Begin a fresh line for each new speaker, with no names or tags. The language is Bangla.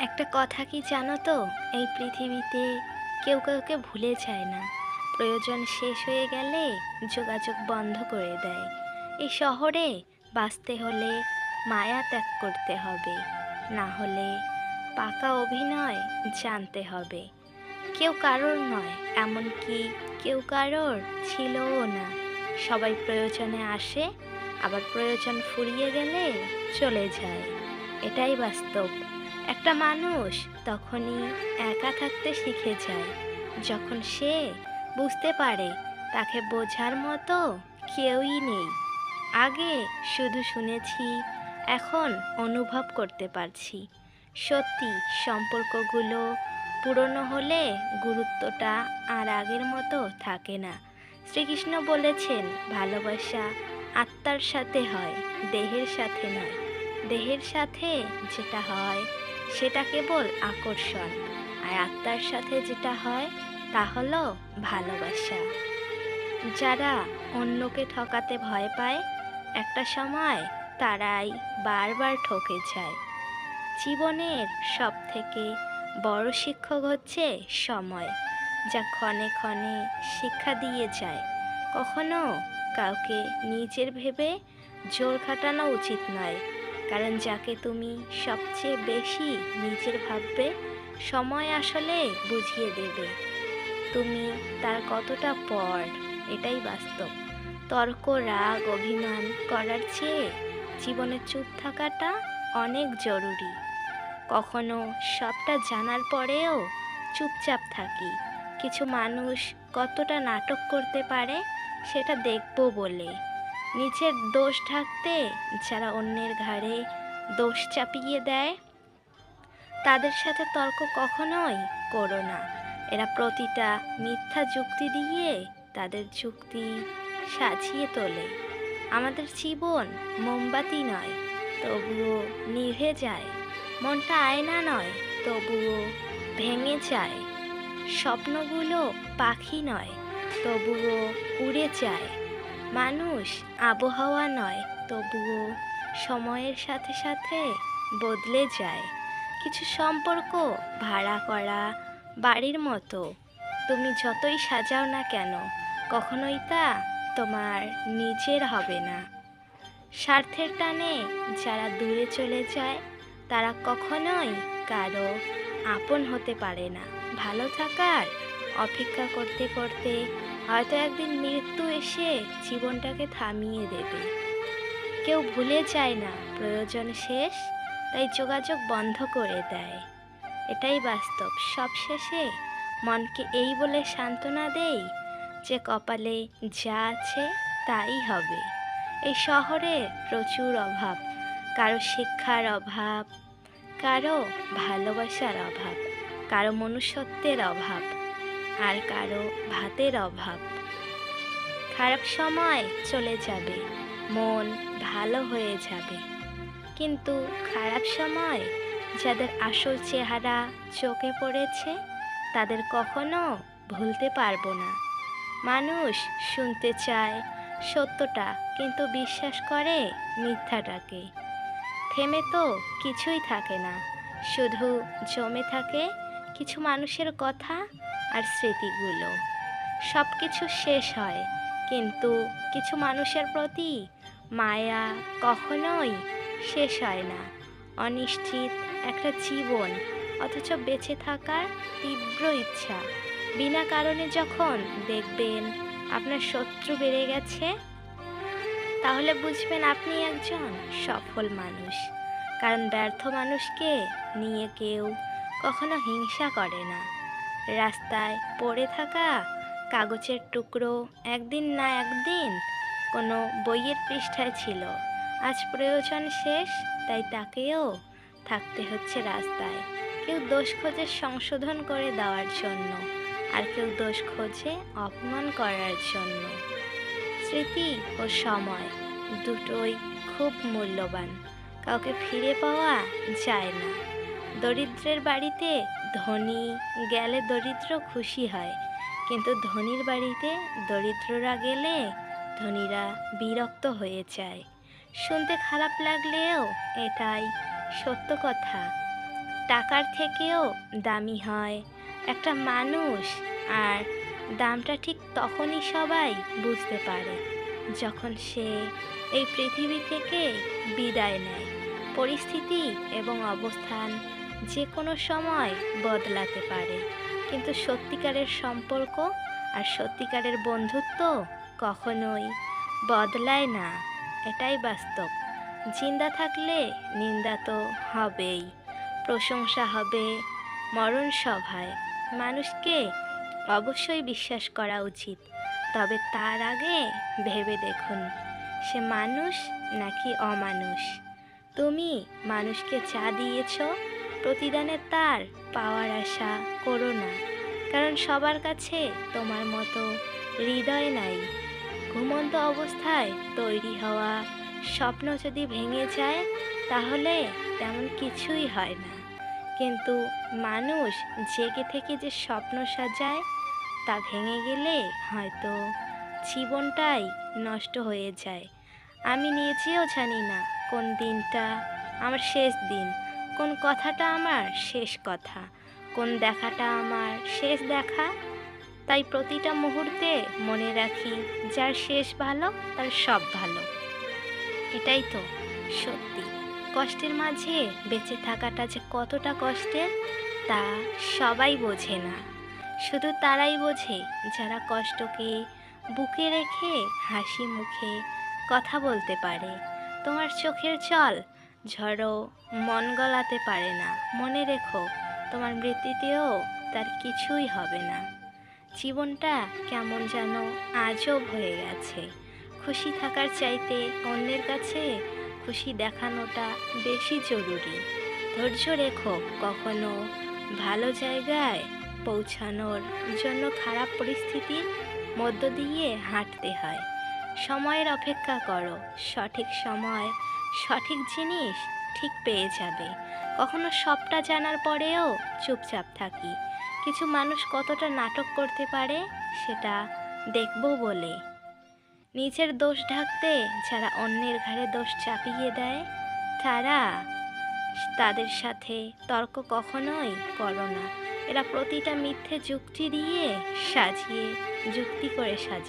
একটা কথা কি জানো তো? এই পৃথিবীতে কেউ কাউকে ভুলে যায় না। প্রয়োজন শেষ হয়ে গেলে যোগাযোগ বন্ধ করে দেয়। এই শহরে বাঁচতে হলে মায়া ত্যাগ করতে হবে। না হলে পাকা অভিনয় জানতে হবে। কেউ কারোর নয়, এমনকি কেউ কারোর ছিলও না। সবাই প্রয়োজনে আসে, আবার প্রয়োজন ফুরিয়ে গেলে চলে যায়। এটাই বাস্তব। একটা মানুষ তখনই একা থাকতে শিখে যায়। যখন সে বুঝতে পারে তাকে বোঝার মতো কেউই নেই। আগে শুধু শুনেছি, এখন অনুভব করতে পারছি। সত্যি সম্পর্কগুলো পুরনো হলে গুরুত্বটা আর আগের মতো থাকে না। শ্রীকৃষ্ণ বলেছেন, ভালোবাসা আত্মার সাথে হয়, দেহের সাথে নয়। দেহের সাথে যেটা হয় সেটা কেবল আকর্ষণ। আর আত্মার সাথে যেটা হয়, তা হলো ভালোবাসা। যারা অন্যকে ঠকাতে ভয় পায়, একটা সময় তারাই বারবার ঠকে যায়। জীবনের সব থেকে বড় শিক্ষক হচ্ছে সময়, যা ক্ষণে ক্ষণে শিক্ষা দিয়ে যায়। কখনো কাউকে নিজের ভেবে জোর খাটানো উচিত নয় কারণ যাকে তুমি সবচেয়ে বেশি নিজের ভাববে, সময় আসলে বুঝিয়ে দেবে। তুমি তার কতটা পর, এটাই বাস্তব। তর্ক, রাগ, অভিমান করার চেয়ে জীবনে চুপ থাকাটা অনেক জরুরি। কখনো সবটা জানার পরেও চুপচাপ থাকি। কিছু মানুষ কতটা নাটক করতে পারে, সেটা দেখব বলে। নিজের দোষ ঢাকতে যারা অন্যের ঘাড়ে দোষ চাপিয়ে দেয়, তাদের সাথে তর্ক কখনোই করো না। এরা প্রতিটা মিথ্যা যুক্তি দিয়ে তাদের যুক্তি সাজিয়ে তোলে। আমাদের জীবন মোমবাতি নয়, তবুও নিভে যায়। মনটা আয়না নয়, তবুও ভেঙে যায়। স্বপ্নগুলো পাখি নয়, তবুও উড়ে যায়। মানুষ আবহাওয়া নয়, তবুও সময়ের সাথে সাথে বদলে যায়। কিছু সম্পর্ক ভাড়া করা, বাড়ির মতো। তুমি যতই সাজাও না কেন, কখনোই তা তোমার নিজের হবে না। স্বার্থের টানে যারা দূরে চলে যায়, তারা কখনোই কারও আপন হতে পারে না। ভালো থাকার অপেক্ষা করতে করতে হয়তো একদিন মৃত্যু এসে জীবনটাকে থামিয়ে দেবে। কেউ ভুলে যায় না, প্রয়োজন শেষ, তাই যোগাযোগ বন্ধ করে দেয়। এটাই বাস্তব। সবশেষে মনকে এই বলে সান্ত্বনা দেই যে কপালে যা আছে তাই হবে। এই শহরে প্রচুর অভাব। কারও শিক্ষার অভাব, কারও ভালোবাসার অভাব, কারও মনুষ্যত্বের অভাব। আর কারও ভাতের অভাব। খারাপ সময় চলে যাবে, মন ভালো হয়ে যাবে। কিন্তু খারাপ সময় যাদের আসল চেহারা চোখে পড়েছে, তাদের কখনো ভুলতে পারব না। মানুষ শুনতে চায় সত্যটা, কিন্তু বিশ্বাস করে মিথ্যাটাকে। থেমে তো কিছুই থাকে না, শুধু জমে থাকে কিছু মানুষের কথা আর স্মৃতিগুলো। সব কিছু শেষ হয়, কিন্তু কিছু মানুষের প্রতি মায়া কখনোই শেষ হয় না। অনিশ্চিত একটা জীবন, অথচ বেঁচে থাকার তীব্র ইচ্ছা। বিনা কারণে যখন দেখবেন আপনার শত্রু বেড়ে গেছে, তাহলে বুঝবেন আপনি একজন সফল মানুষ। কারণ ব্যর্থ মানুষকে নিয়ে কেউ কখনো হিংসা করে না। রাস্তায় পড়ে থাকা কাগজের টুকরো একদিন না একদিন কোনো বইয়ের পৃষ্ঠায় ছিল। আজ প্রয়োজন শেষ, তাই তাকেও থাকতে হচ্ছে রাস্তায়। কেউ দোষ খোঁজে সংশোধন করে দেওয়ার জন্য, আর কেউ দোষ খোঁজে অপমান করার জন্য। স্মৃতি ও সময় দুটোই খুব মূল্যবান, কাউকে ফিরে পাওয়া যায় না। দরিদ্রের বাড়িতে ধনী গেলে দরিদ্র খুশি হয়। কিন্তু ধনীর বাড়িতে দরিদ্ররা গেলে ধনীরা বিরক্ত হয়ে যায়। শুনতে খারাপ লাগলেও এটাই সত্য কথা। টাকার থেকেও দামি হয় একটা মানুষ আর দামটা ঠিক তখনই সবাই বুঝতে পারে, যখন সে এই পৃথিবী থেকে বিদায় নেয়। পরিস্থিতি এবং অবস্থান যে কোনো সময় বদলাতে পারে। কিন্তু সত্যিকারের সম্পর্ক আর সত্যিকারের বন্ধুত্ব কখনোই বদলায় না। এটাই বাস্তব। জিন্দা থাকলে নিন্দা তো হবেই। প্রশংসা হবে মরণ সভায়। মানুষকে অবশ্যই বিশ্বাস করা উচিত। তবে তার আগে ভেবে দেখুন, সে মানুষ নাকি অমানুষ? তুমি মানুষকে চা দিয়েছ? প্রতিদানে তার পাওয়ার আশা করো না। কারণ সবার কাছে তোমার মতো হৃদয় নাই। ঘুমন্ত অবস্থায় তৈরি হওয়া স্বপ্ন যদি ভেঙে যায়, তাহলে তেমন কিছুই হয় না। কিন্তু মানুষ জেগে থেকে যে স্বপ্ন সাজায়, তা ভেঙে গেলে হয়তো জীবনটাই নষ্ট হয়ে যায়। আমি নিজেও জানি না কোন দিনটা আমার শেষ দিন। কোন কথাটা আমার শেষ কথা? কোন দেখাটা আমার শেষ দেখা? তাই প্রতিটা মুহূর্তে মনে রাখি, যার শেষ ভালো, তার সব ভালো। এটাই তো সত্যি। কষ্টের মাঝে বেঁচে থাকাটা যে কতটা কষ্টের, তা সবাই বোঝে না। শুধু তারাই বোঝে, যারা কষ্টকে বুকে রেখে হাসি মুখে কথা বলতে পারে। তোমার চোখের জল ঝড়ো মন গলাতে পারে না। মনে রেখো, তোমার মৃত্যুতেও তার কিছুই হবে না। জীবনটা কেমন যেন আজব হয়ে গেছে। খুশি থাকার চাইতে অন্যের কাছে খুশি দেখানোটা বেশি জরুরি। ধৈর্য রেখো, কখনো ভালো জায়গায় পৌঁছানোর জন্য খারাপ পরিস্থিতির মধ্য দিয়ে হাঁটতে হয়। সময়ের অপেক্ষা করো, সঠিক সময় সঠিক জিনিস ঠিক পেয়ে যাবে। কখনো সবটা জানার পরেও চুপচাপ থাকি। কিছু মানুষ কতটা নাটক করতে পারে সেটা দেখব বলে। নিজের দোষ ঢাকতে যারা অন্যের ঘাড়ে দোষ চাপিয়ে দেয়, তারা তাদের সাথে তর্ক কখনোই করো না। এরা প্রতিটা মিথ্যে যুক্তি দিয়ে সাজিয়ে যুক্তি করে সাজিয়ে